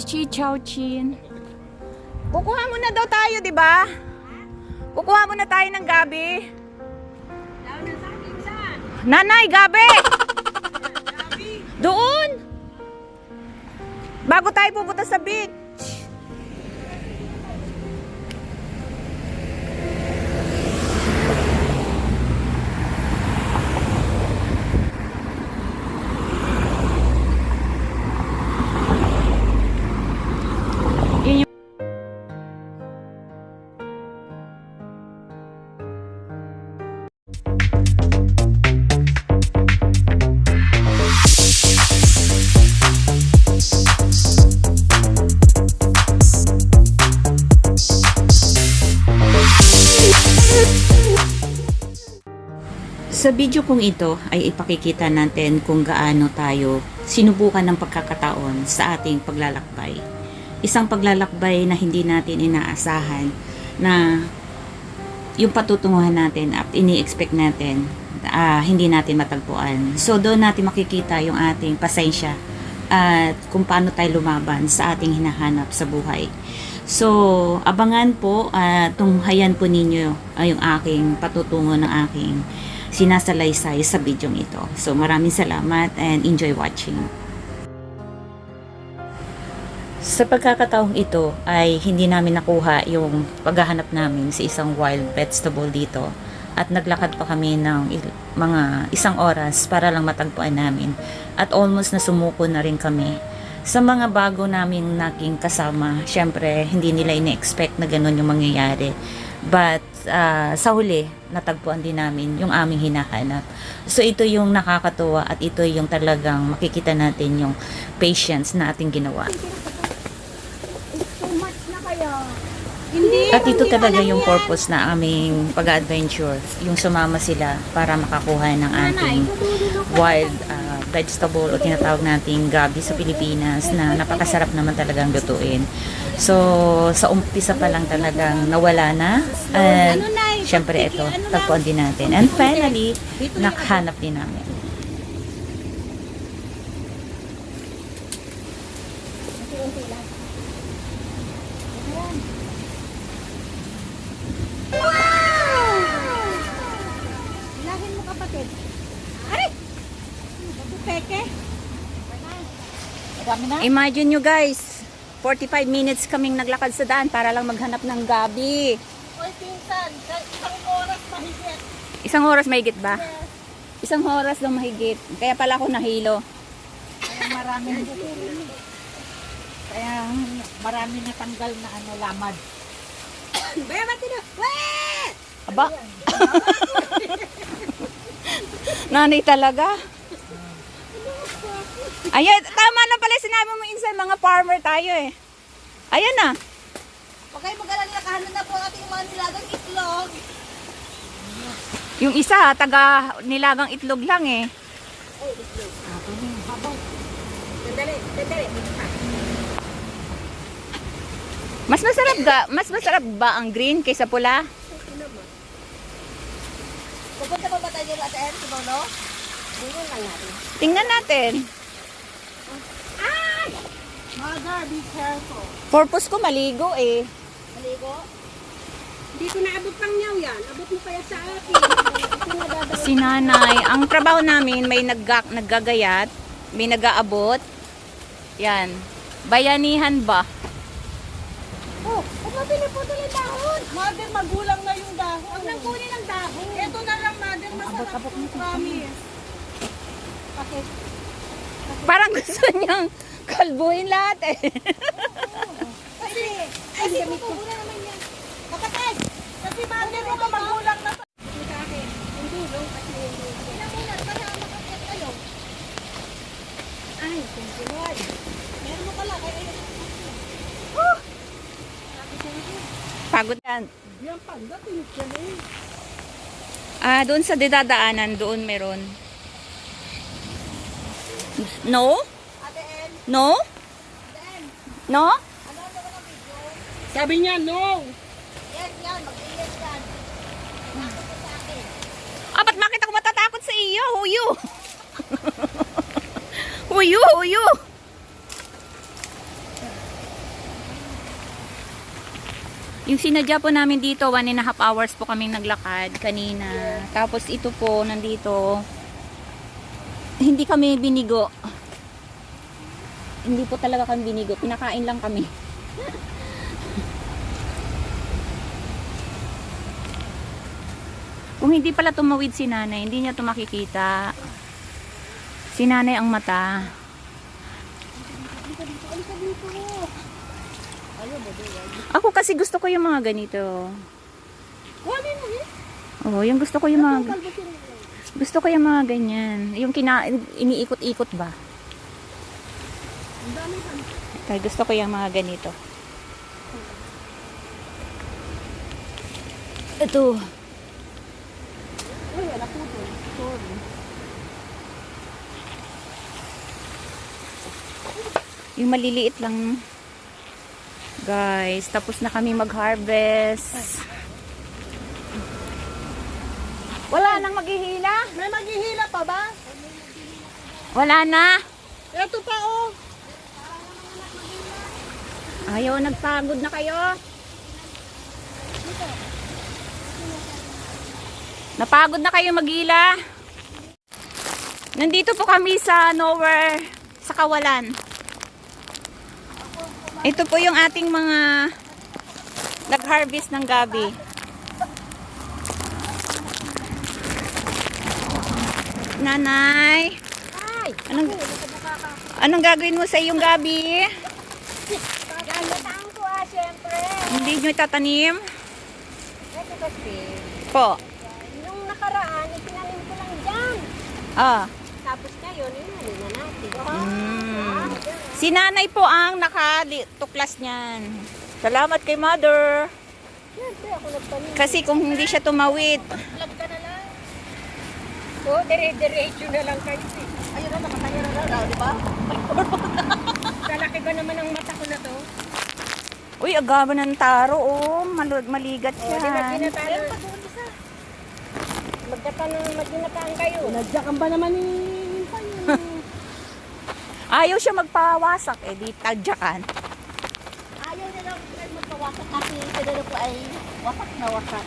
si Chow Chin. Kukuha muna daw tayo, di ba? Kukuha muna tayo ng gabi. Nanay, gabi! Doon! Bago tayo pupunta sa beach. Sa video kong ito ay ipakikita natin kung gaano tayo sinubukan ng pagkakataon sa ating paglalakbay. Isang paglalakbay na hindi natin inaasahan na yung patutunguhan natin at ini-expect natin ah, hindi natin matagpuan. So doon natin makikita yung ating pasensya at kung paano tayo lumaban sa ating hinahanap sa buhay. So, abangan po at tunghayan po ninyo ay yung aking patutungo ng aking sinasalaysay sa bidyong ito. So, maraming salamat and enjoy watching. Sa pagkakataong ito ay hindi namin nakuha yung paghahanap namin sa isang wild vegetable dito at naglakad pa kami ng mga isang oras para lang matagpuan namin at almost na sumuko na rin kami. Sa mga bago naming naging kasama, syempre hindi nila ine-expect na ganun yung mangyayari. But ah, sa huli, natagpuan din namin yung aming hinahanap. So ito yung nakakatuwa at ito yung talagang makikita natin yung patience na ating ginawa. Hindi. At ito talaga yung purpose na aming pag-adventure, yung sumama sila para makakuha ng ating wild ah, vegetable o tinatawag nating gabi sa Pilipinas na napakasarap naman talagang lutuin. So, sa umpisa pa lang talagang nawala na. Ano, Nay? syempre ito, Ano tagpuan din natin. And finally, nakahanap din namin. Imagine nyo guys, 45 minutes kaming naglakad sa daan para lang maghanap ng gabi. Oy, pinsan. Isang oras mahigit. Isang oras mahigit ba? Isang oras daw mahigit. Kaya pala ako nahilo. Kaya marami Kaya marami na tanggal na ano, lamad. Baya matino. Wait! Aba. Nanay talaga. Ayan, tama na pala sinabi mo insan, mga farmer tayo eh. Ayan na. Huwag kayo mag-alala, na po ating mga nilagang itlog. Yung isa, taga nilagang itlog lang eh. Ay, itlog. Ano yung habang. Sandali, sandali. Mas masarap ga, mas masarap ba ang green kaysa pula? Pupunta pa ba tayo at end, si Bolo? Bungon lang natin. Tingnan natin. Mother, be careful. Purpose ko maligo eh. Maligo? Hindi ko naabot pang nyaw yan. Abot mo kaya sa akin. Si nanay, ang trabaho namin may nagga, naggagayat, may nag-aabot. Yan. Bayanihan ba? Oh, huwag mo piniputol yung dahon. Mother, magulang na yung dahon. Huwag nang kunin ang dahon. Ito na lang, mother. Masarap abot, abot promise. Bakit? Parang gusto niyang kalbuhin lahat eh. Kasi, kasi tutubo na naman yan. Kapatid, kasi mother mo magulang na? Sa akin, hindi, no? Kasi, pinamulat, para makakit kayo. Ay, thank you, Lord. Meron mo pala, yun. Oh! Pagod yan. Yan panda, tinik yan eh. Ah, doon sa didadaanan, doon meron. No? No? No? Sabi niya, no! Yes, yan. Mag-iingat yan. Ah, ba't bakit ako matatakot sa iyo? Huyo! huyo, huyo! Yung sinadya po namin dito, one and a half hours po kaming naglakad kanina. Tapos ito po, nandito, hindi kami binigo. Hindi po talaga kami binigo. Pinakain lang kami. Kung hindi pala tumawid si nanay, hindi niya ito makikita. Si nanay ang mata. Ako kasi gusto ko yung mga ganito. Oo, yung gusto ko yung mga... Gusto ko yung mga ganyan. Yung kina, iniikot-ikot ba? Kaya gusto ko yung mga ganito. Ito. Uy, wala po doon. Sorry. Yung maliliit lang. Guys, tapos na kami mag-harvest. Wala nang maghihila. May maghihila pa ba? Wala na. Ito pa oh. Ayaw, nagpagod na kayo. Napagod na kayo maghila. Nandito po kami sa nowhere, sa kawalan. Ito po yung ating mga nag-harvest ng gabi. Nanay, Ay! anong, anong gagawin mo sa iyong gabi? Galataan ko ah, syempre. Hindi nyo itatanim? Ito kasi, Po. nung nakaraan, itinanim ko lang dyan. Ah. Tapos ngayon, inanin na natin. Mm. Si nanay po ang nakatuklas niyan. Salamat kay mother. Kasi kung hindi siya tumawid. Vlog ka na lang. Oo, dire-diretso na lang kayo eh. Ayun na, nakataya na lang, di ba? Kalaki ba naman ang mata ko na to? Uy, agaba ng taro. Oh, Mal- maligat Oh, siya. ginataan? Magdataan ng maginataan kayo. Nadyakan ba naman ni Ayaw siya magpawasak. Eh, di tadyakan. Ayaw nila magpawasak kasi sila po ay wasak na wasak.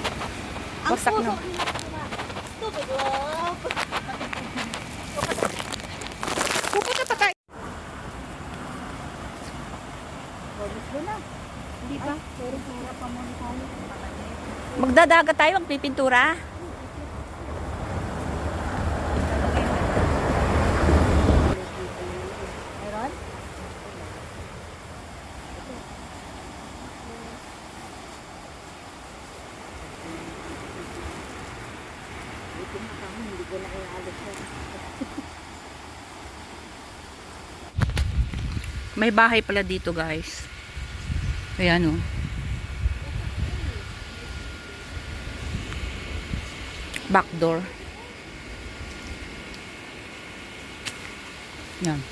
Ang Wasak puso na. nila sila. Stupid wow. Pupunta pa tayo. Gusto na. Hindi ba? Pero hirap pa muna tayo. Magdadagat tayo, magpipintura. Meron? Hindi ko na ialis May bahay pala dito, guys. Ayan, oh. Back door. Yan.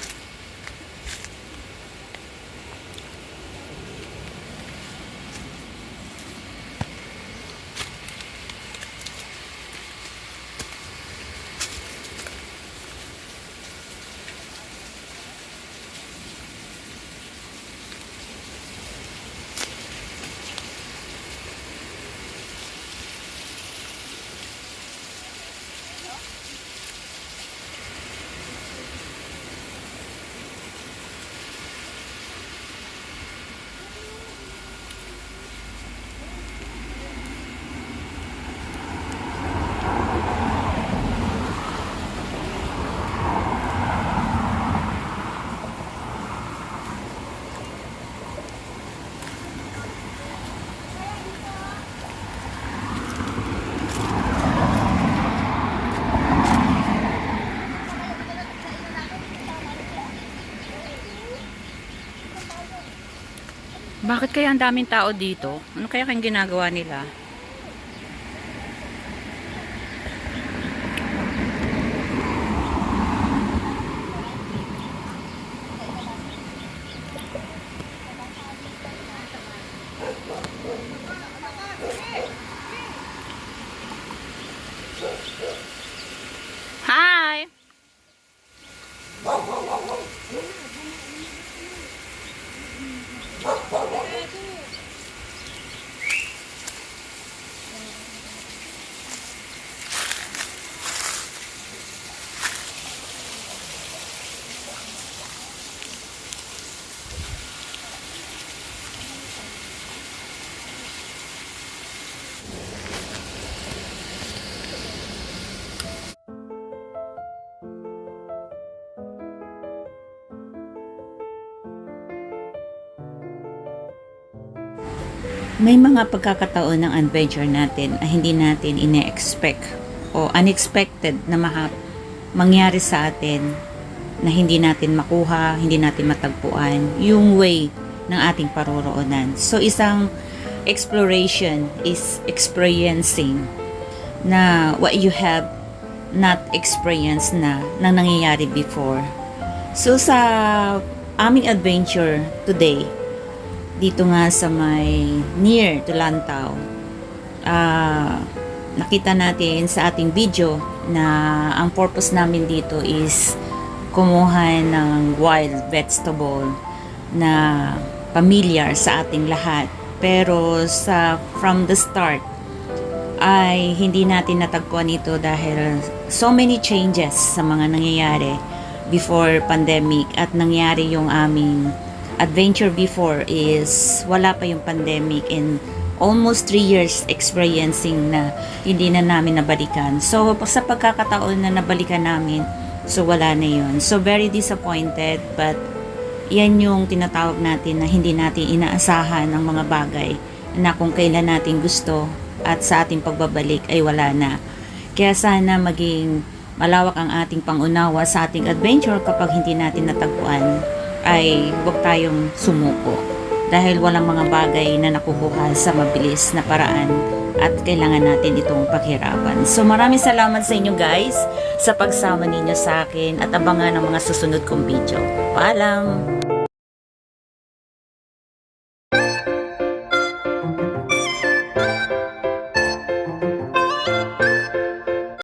Bakit kaya ang daming tao dito? Ano kaya kayang ginagawa nila? May mga pagkakataon ng adventure natin ay hindi natin ine-expect o unexpected na maha- mangyari sa atin na hindi natin makuha, hindi natin matagpuan yung way ng ating paroroonan. So isang exploration is experiencing na what you have not experienced na nang nangyayari before. So sa aming adventure today, dito nga sa may near to ah, nakita natin sa ating video na ang purpose namin dito is kumuha ng wild vegetable na familiar sa ating lahat. Pero sa from the start ay hindi natin natagpuan ito dahil so many changes sa mga nangyayari before pandemic at nangyari yung aming adventure before is wala pa yung pandemic and almost 3 years experiencing na hindi na namin nabalikan. So sa pagkakataon na nabalikan namin, so wala na yun. So very disappointed but yan yung tinatawag natin na hindi natin inaasahan ng mga bagay na kung kailan natin gusto at sa ating pagbabalik ay wala na. Kaya sana maging malawak ang ating pangunawa sa ating adventure kapag hindi natin natagpuan ay huwag tayong sumuko dahil walang mga bagay na nakukuha sa mabilis na paraan at kailangan natin itong paghirapan. So maraming salamat sa inyo guys sa pagsama ninyo sa akin at abangan ang mga susunod kong video. Paalam!